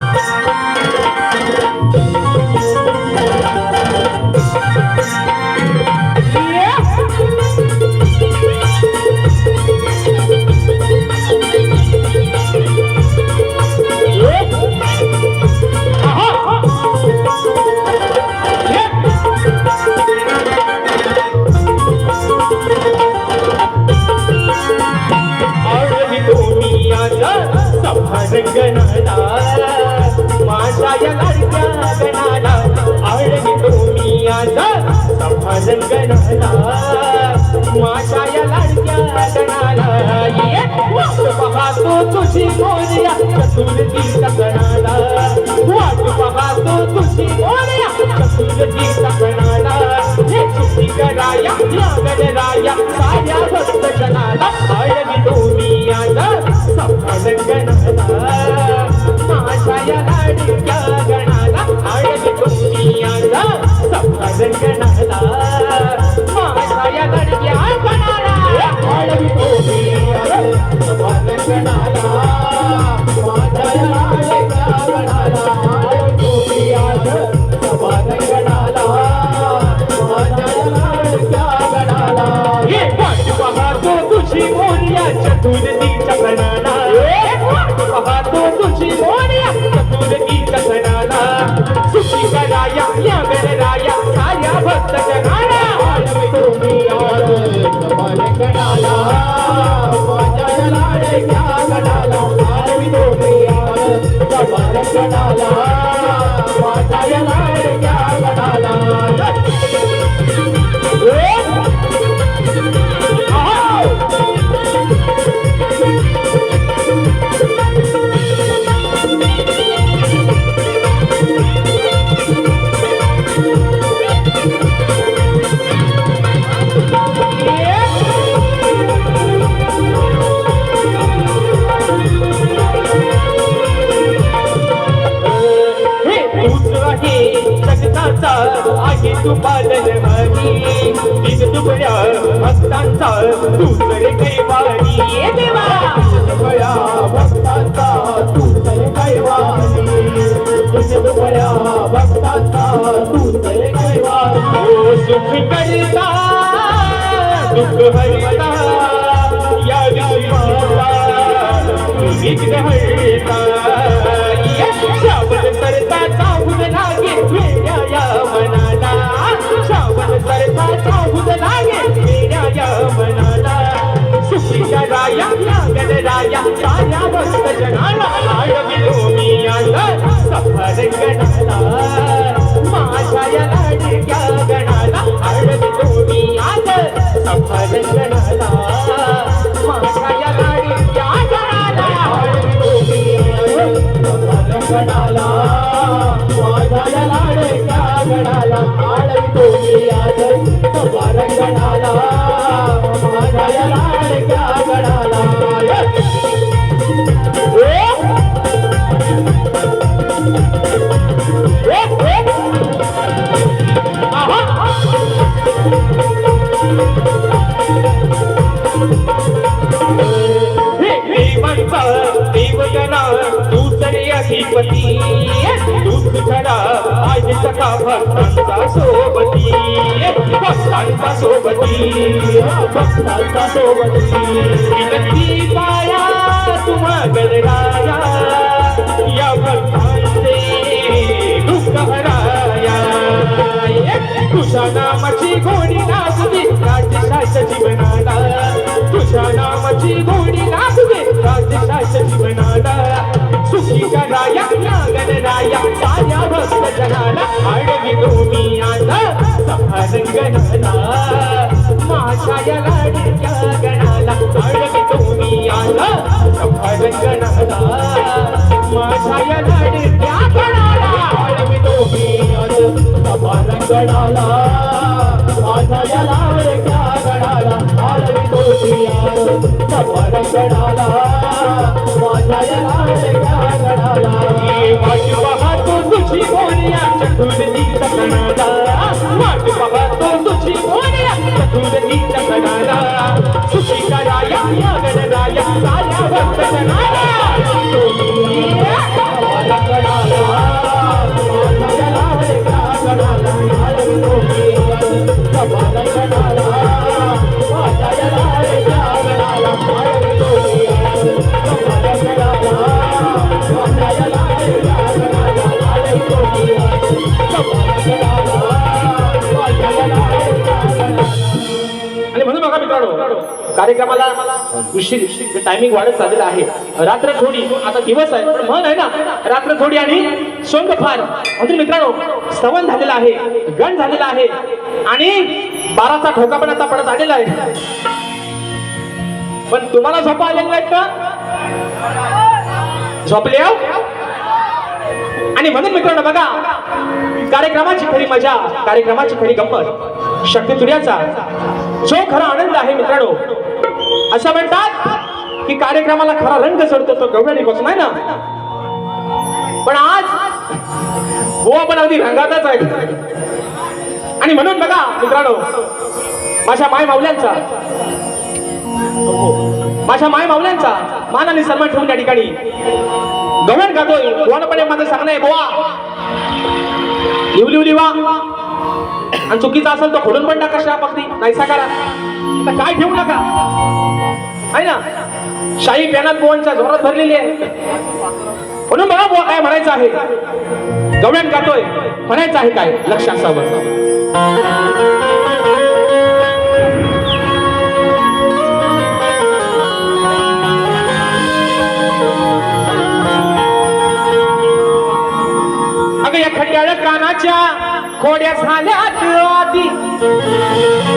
Bye. तुम्ही आता सफरगणाला माझ्या या लाडक्या गणाला ये. वाट पाहतो तुझी मोर्या चतुर्थीचा गणाला. वाट पाहतो तुझी i'm Yeah. जगताचा आहे तू पालनवाणी दिन दुबळ्या भक्तांचा तूच रे कैवाणी ये देवा! दुबळ्या भक्तांचा तूच रे कैवाणी दिन दुबळ्या भक्तांचा तूच रे कैवाणी ओ सुख करता दुःख हरिता या विश्वाचा विघ्न हरता साऱ्या भक्त जनाला सफर गणाला माझ्या या लाडक्या गणाला आळवी तुम्ही आला. सफर गणाला माझ्या या लाडक्या गणाला गणाला माझ्या या लाडक्या गणाला सफर गणाला माझ्या या लाडक्या गणाला भक्ताचा सोबती श्रीमती पाया तुम्हा गजराया या भक्तांचे दुःख हराया घोडी नाचली राजशास्त्र जीवनाला तुझ्या नामाची घोडी नाचली राजशास्त्र गणराया भक्त जनाला अडवी भूमी आता सफ़ा गणाला आडवी माझ्या या लाडक्या गणाला आडवी तो आता सफारंगणाला माझ्या गणाला कार्यक्रमाला उशीर टायमिंग वाढत चाललेला आहे. रात्र थोडी आता दिवस आहे पण म्हण आहे ना रात्र थोडी आणि सोंग फार. म्हणजे मित्रांनो सवन झालेला आहे गण झालेला आहे आणि बाराचा ठोका पण आता पडत आलेला आहे. पण तुम्हाला झोपा आलेलं नाहीत का? झोपले आणि म्हणून मित्रांनो बघा कार्यक्रमाची खरी मजा कार्यक्रमाची खरी गंमत शक्ती तुर्याचा जो खरा आनंद आहे मित्रांनो असं म्हणतात की कार्यक्रमाला खरा रंग चढतो तो गवळणी बसून आहे ना? पण आज हो पण अगदी रंगातच आहे आणि म्हणून बघा मित्रांनो माझ्या माय माऊल्यांचा माझ्या माय माऊल्यांचा मान आणि सन्मान ठेवून त्या ठिकाणी गवळण गातोय. कोणपणे माझं सांगणं आहे बोवा. लिवली लिवा आणि चुकीचा असेल तो खोलून पण टाका श्राप अगदी. नाहीसा करा तर काय ठेवू नका? आहे ना? शाही पॅनात गोवांच्या जोरात भरलेली आहे. म्हणून मला बुवा काय म्हणायचं आहे. गवळण गातोय. म्हणायचं आहे काय? लक्षात असावं. घोड्या खाल्यात आधी